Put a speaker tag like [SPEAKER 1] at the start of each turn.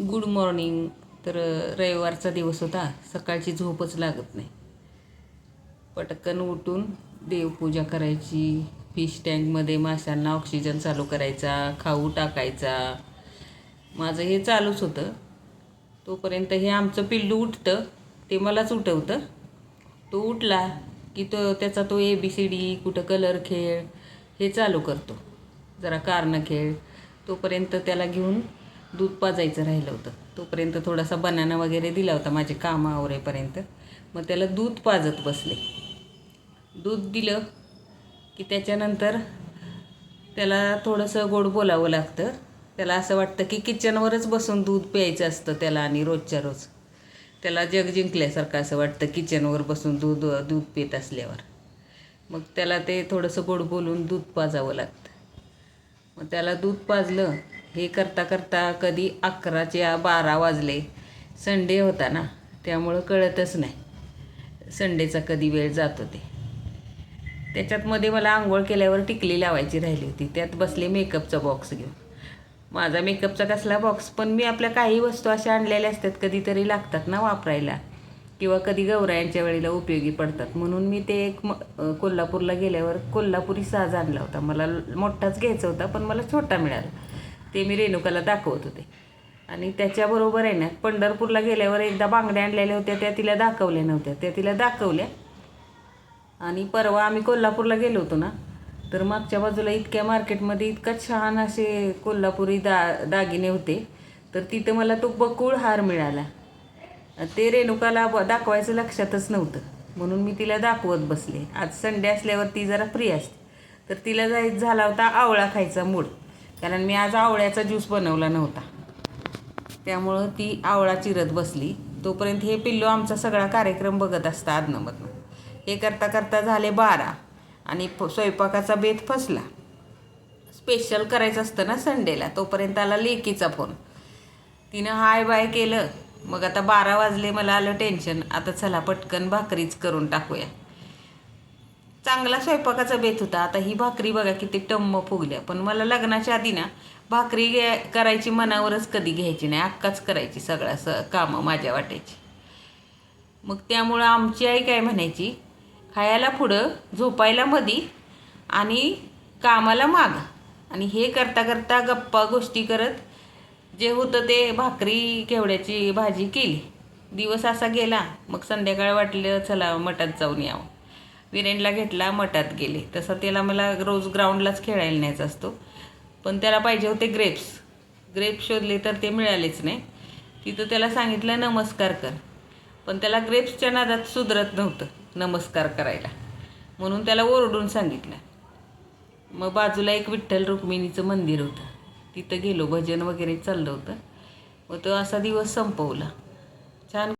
[SPEAKER 1] Good morning तर रविवारचा दिवस होता. सकाळची झोपच लागत नाही. पटकन उठून देवपूजा करायची. फिश टँकमध्ये माशांना ऑक्सिजन चालू करायचा. खाऊ टाकायचा. माझं हे चालूच होतं. तोपर्यंत हे आमचं पिल्लू उठतं. ते मलाच उठवतं. तो उठला की तो त्याचा तो ए बी सी डी कुठं कलर खेळ हे चालू करतो. जरा कारणं खेळ. तोपर्यंत त्याला घेऊन दूध पाजायचं राहिलं होतं. तोपर्यंत थोडासा बनाना वगैरे दिला होता माझे कामं आवरेपर्यंत. मग त्याला दूध पाजत बसले. दूध दिलं की त्याच्यानंतर त्याला थोडंसं गोड बोलावं लागतं. त्याला असं वाटतं की किचनवरच बसून दूध प्यायचं असतं त्याला आणि रोजच्या रोज. त्याला जग जिंकल्यासारखं असं वाटतं किचनवर बसून दूध दूध पित असल्यावर. मग त्याला ते थोडंसं गोड बोलून दूध पाजावं लागतं. मग त्याला दूध पाजलं हे करता करता कधी अकराचे बारा वाजले. संडे होता ना त्यामुळं कळतच नाही. संडेचा कधी वेळ जात होते त्याच्यात मध्ये मला आंघोळ केल्यावर टिकली लावायची राहिली होती. त्यात बसले मेकअपचा बॉक्स घेऊन. माझा मेकअपचा कसला बॉक्स पण मी आपल्या काही वस्तू अशा आणलेल्या असतात कधीतरी लागतात ना वापरायला. किंवा कधी गौरायांच्या वेळेला उपयोगी पडतात. म्हणून मी ते एक म कोल्हापूरला गेल्यावर कोल्हापुरी साज आणला होता. मला मोठाच घ्यायचा होता पण मला छोटा मिळाला. ते मी रेणुकाला दाखवत होते. आणि त्याच्याबरोबर आहे ना पंढरपूरला गेल्यावर एकदा बांगड्या आणलेल्या होत्या त्या तिला दाखवल्या नव्हत्या. त्या तिला दाखवल्या. आणि परवा आम्ही कोल्हापूरला गेलो होतो ना तर मागच्या बाजूला इतक्या मार्केटमध्ये इतका छान असे कोल्हापुरी दा दागिने होते. तर तिथं मला तो बकुळ हार मिळाला. ते रेणुकाला दाखवायचं लक्षातच नव्हतं. म्हणून मी तिला दाखवत बसले. आज संडे असल्यावर ती जरा फ्री असते. तर तिला जायचं झाला होता आवळा खायचा मूड कारण मी आज आवळ्याचा ज्यूस बनवला नव्हता. त्यामुळं ती आवळा चिरत बसली. तोपर्यंत हे पिल्लू आमचा सगळा कार्यक्रम बघत असता आदनमधनं. हे करता करता झाले बारा आणि फ स्वयंपाकाचा बेत फसला. स्पेशल करायचं असतं ना संडेला तोपर्यंत आला लेकीचा फोन तिनं हाय बाय केलं. मग आता बारा वाजले मला आलं टेन्शन आता चला पटकन भाकरीच करून टाकूया. चांगला स्वयंपाकाचा बेत होता. आता ही भाकरी बघा किती टम्म फुगल्या. पण मला लग्नाच्या आधी ना भाकरी घ्या करायची मनावरच कधी घ्यायची नाही. अक्काच करायची सगळं स कामं माझ्या वाटायची मग त्यामुळं आमची आई काय म्हणायची खायला पुढं झोपायला मधी आणि कामाला माग. आणि हे करता करता गप्पा गोष्टी करत जे होतं ते भाकरी केवड्याची भाजी केली. दिवस असा गेला मग संध्याकाळ वाटलं चला मठात जाऊन यावं. विरेनला घेतला मठात गेले. तसं त्याला मला रोज ग्राउंडलाच खेळायला न्यायचा असतो. पण त्याला पाहिजे होते ग्रेप्स. ग्रेप्स शोधले तर ते मिळालेच नाही. तिथं त्याला सांगितलं नमस्कार कर. पण त्याला ग्रेप्सच्या नादात सुधरत नव्हतं नमस्कार करायला. म्हणून त्याला ओरडून सांगितलं. मग बाजूला एक विठ्ठल रुक्मिणीचं मंदिर होतं. तिथं गेलो भजन वगैरे चाललं होतं. मग तो असा दिवस संपवला. छान